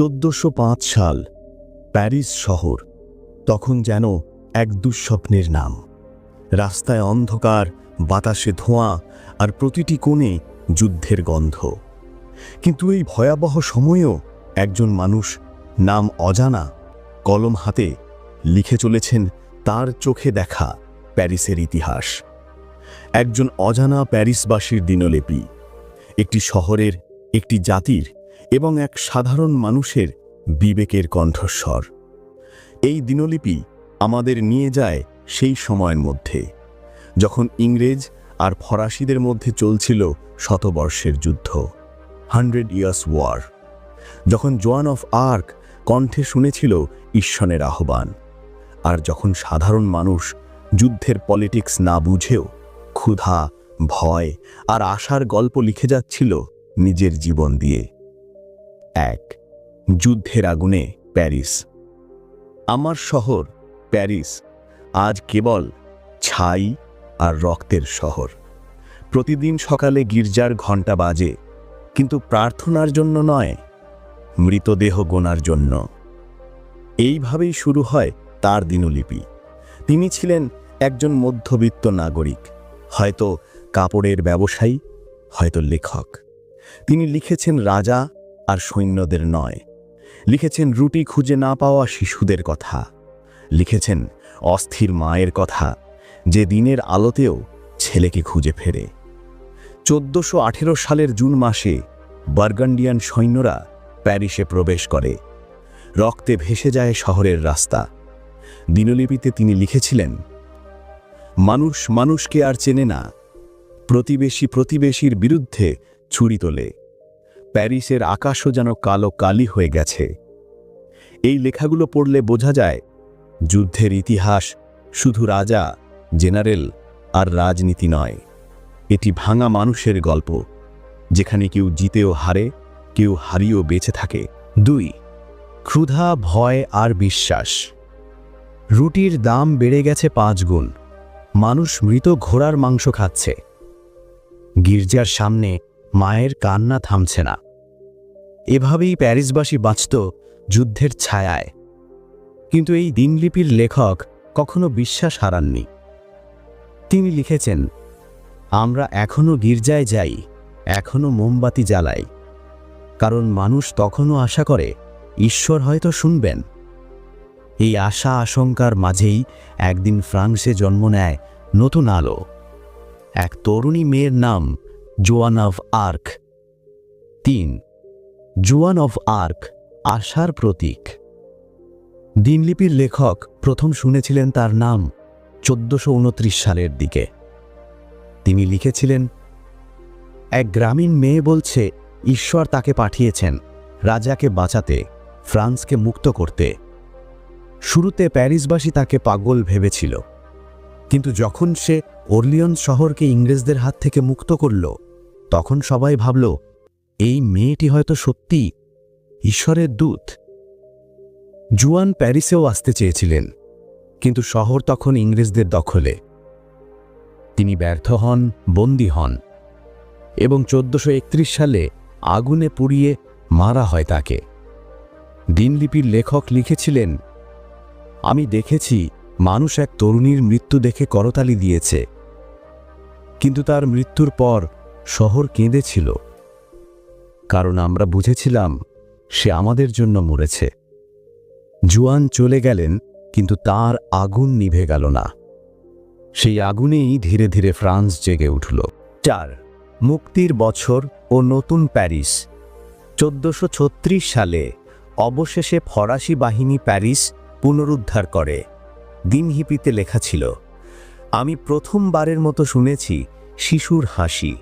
চোদ্দশো সাল, প্যারিস শহর, তখন যেন এক দুঃস্বপ্নের নাম। রাস্তায় অন্ধকার, বাতাসে ধোঁয়া আর প্রতিটি কোণে যুদ্ধের গন্ধ। কিন্তু এই ভয়াবহ সময়েও একজন মানুষ নাম অজানা কলম হাতে লিখে চলেছেন তার চোখে দেখা প্যারিসের ইতিহাস। একজন অজানা প্যারিসবাসীর দিনলিপি, একটি শহরের, একটি জাতির এবং এক সাধারণ মানুষের বিবেকের কণ্ঠস্বর। এই দিনলিপি আমাদের নিয়ে যায় সেই সময়ের মধ্যে, যখন ইংরেজ আর ফরাসিদের মধ্যে চলছিল শতবর্ষের যুদ্ধ, হান্ড্রেড ইয়ার্স ওয়ার, যখন জোয়ান অফ আর্ক কণ্ঠে শুনেছিল ঈশ্বরের আহ্বান, আর যখন সাধারণ মানুষ যুদ্ধের পলিটিক্স না বুঝেও ক্ষুধা, ভয় আর আশার গল্প লিখে যাচ্ছিল নিজের জীবন দিয়ে। এক। যুদ্ধের আগুনে প্যারিস। আমার শহর প্যারিস, আজ কেবল ছাই আর রক্তের শহর। প্রতিদিন সকালে গির্জার ঘণ্টা বাজে, কিন্তু প্রার্থনার জন্য নয়, মৃতদেহ গোনার জন্য। এইভাবেই শুরু হয় তার দিনলিপি। তিনি ছিলেন একজন মধ্যবিত্ত নাগরিক, হয়তো কাপড়ের ব্যবসায়ী, হয়তো লেখক। তিনি লিখেছেন রাজা আর সৈন্যদের নয়। লিখেছেন, রুটি খুঁজে না পাওয়া শিশুদের কথা। লিখেছেন, অস্থির মায়ের কথা, যে দিনের আলোতেও ছেলেকে খুঁজে ফেরে। চোদ্দশো সালের জুন মাসে বার্গান্ডিয়ান সৈন্যরা প্যারিসে প্রবেশ করে। রক্তে ভেসে যায় শহরের রাস্তা। দিনলিপিতে তিনি লিখেছিলেন, মানুষ মানুষকে আর চেনে না। প্রতিবেশী প্রতিবেশীর বিরুদ্ধে ছুরি তোলে। প্যারিসের আকাশও যেন কালো কালি হয়ে গেছে। এই লেখাগুলো পড়লে বোঝা যায়, যুদ্ধের ইতিহাস শুধু রাজা, জেনারেল আর রাজনীতি নয়, এটি ভাঙা মানুষের গল্প, যেখানে কেউ জিতেও হারে, কেউ হারিয়েও বেঁচে থাকে। দুই, ক্ষুধা, ভয় আর বিশ্বাস। রুটির দাম বেড়ে গেছে পাঁচ গুণ। মানুষ মৃত ঘোড়ার মাংস খাচ্ছে। গির্জার সামনে মায়ের কান্না থামছে না। এভাবেই প্যারিসবাসী বাঁচত যুদ্ধের ছায়ায়। কিন্তু এই দিনলিপির লেখক কখনো বিশ্বাস হারাননি। তিনি লিখেছেন, আমরা এখনও গির্জায় যাই এখনও মোমবাতি জ্বালাই। কারণ মানুষ তখনও আশা করে, ঈশ্বর হয়তো শুনবেন। এই আশা আশঙ্কার মাঝেই একদিন ফ্রান্সে জন্ম নেয় নতুন আলো। এক তরুণী মেয়ের নাম জোয়ান অফ আর্ক। তিন, জোয়ান অফ আর্ক, আশার প্রতীক। দিনলিপির লেখক প্রথম শুনেছিলেন তার নাম চোদ্দশো সালের দিকে। তিনি লিখেছিলেন, এক গ্রামীণ মেয়ে বলছে, ঈশ্বর তাকে পাঠিয়েছেন, রাজাকে বাঁচাতে, ফ্রান্সকে মুক্ত করতে। শুরুতে প্যারিসবাসী তাকে পাগল ভেবেছিল। কিন্তু যখন সে ওরলিয়ন শহরকে ইংরেজদের হাত থেকে মুক্ত করল তখন সবাই ভাবল, এই মেয়েটি হয়তো সত্যি ঈশ্বরের দূত। জুয়ান প্যারিসেও আসতে চেয়েছিলেন, কিন্তু শহর তখন ইংরেজদের দখলে। তিনি ব্যর্থ হন, বন্দী হন এবং চোদ্দশো সালে আগুনে পুড়িয়ে মারা হয় তাকে। দিনলিপির লেখক লিখেছিলেন, আমি দেখেছি মানুষ এক তরুণীর মৃত্যু দেখে করতালি দিয়েছে। কিন্তু তার মৃত্যুর পর শহর কেঁদেছিল। কারণ আমরা বুঝেছিলাম, সে আমাদের জন্য মরেছে। জুয়ান চলে গেলেন, কিন্তু তার আগুন নিভে গেল না। সেই আগুনেই ধীরে ধীরে ফ্রান্স জেগে উঠল। চার, মুক্তির বছর ও নতুন প্যারিস। চোদ্দশো সালে অবশেষে ফরাসি বাহিনী প্যারিস পুনরুদ্ধার করে। দিনহিপিতে লেখা ছিল, আমি প্রথমবারের মতো শুনেছি শিশুর হাসি।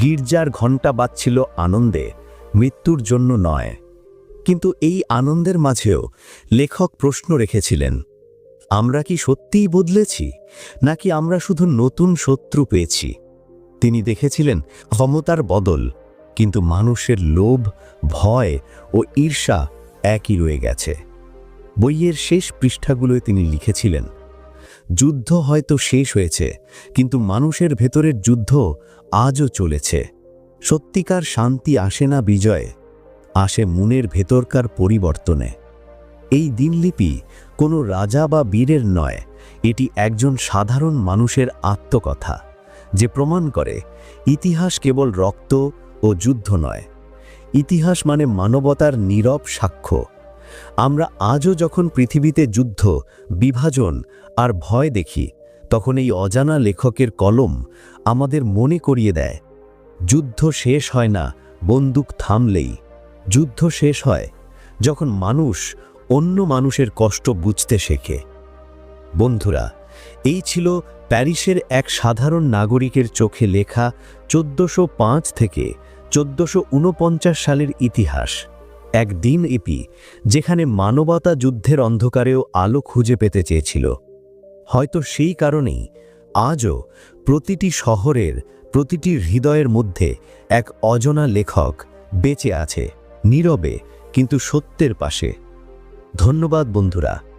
গির্জার ঘণ্টা বাজছিল আনন্দে, মৃত্যুর জন্য নয়। কিন্তু এই আনন্দের মাঝেও লেখক প্রশ্ন রেখেছিলেন, আমরা কি সত্যিই বদলেছি, নাকি আমরা শুধু নতুন শত্রু পেয়েছি? তিনি দেখেছিলেন ক্ষমতার বদল, কিন্তু মানুষের লোভ, ভয় ও ঈর্ষা একই রয়ে গেছে। বইয়ের শেষ পৃষ্ঠাগুলোয় তিনি লিখেছিলেন যুদ্ধ হয়তো শেষ হয়েছে, কিন্তু মানুষের ভেতরের যুদ্ধ আজও চলেছে। সত্যিকার শান্তি আসে না বিজয়ে, আসে মনের ভেতরকার পরিবর্তনে। এই দিনলিপি কোনো রাজা বা বীরের নয়, এটি একজন সাধারণ মানুষের আত্মকথা, যে প্রমাণ করে ইতিহাস কেবল রক্ত ও যুদ্ধ নয়। ইতিহাস মানে মানবতার নীরব সাক্ষ্য। আমরা আজও যখন পৃথিবীতে যুদ্ধ, বিভাজন আর ভয় দেখি, তখন এই অজানা লেখকের কলম আমাদের মনে করিয়ে দেয়। যুদ্ধ শেষ হয় না, বন্দুক থামলেই। যুদ্ধ শেষ হয় যখন মানুষ অন্য মানুষের কষ্ট বুঝতে শেখে। বন্ধুরা, এই ছিল প্যারিসের এক সাধারণ নাগরিকের চোখে লেখা চোদ্দশো থেকে চোদ্দশো সালের ইতিহাস। এক দিন ইপি, যেখানে মানবতা যুদ্ধের অন্ধকারেও আলো খুঁজে পেতে চেয়েছিল। হয়তো সেই কারণেই আজও প্রতিটি শহরের, প্রতিটি হৃদয়ের মধ্যে এক অজনা লেখক বেঁচে আছে, নীরবে, কিন্তু সত্যের পাশে। ধন্যবাদ বন্ধুরা।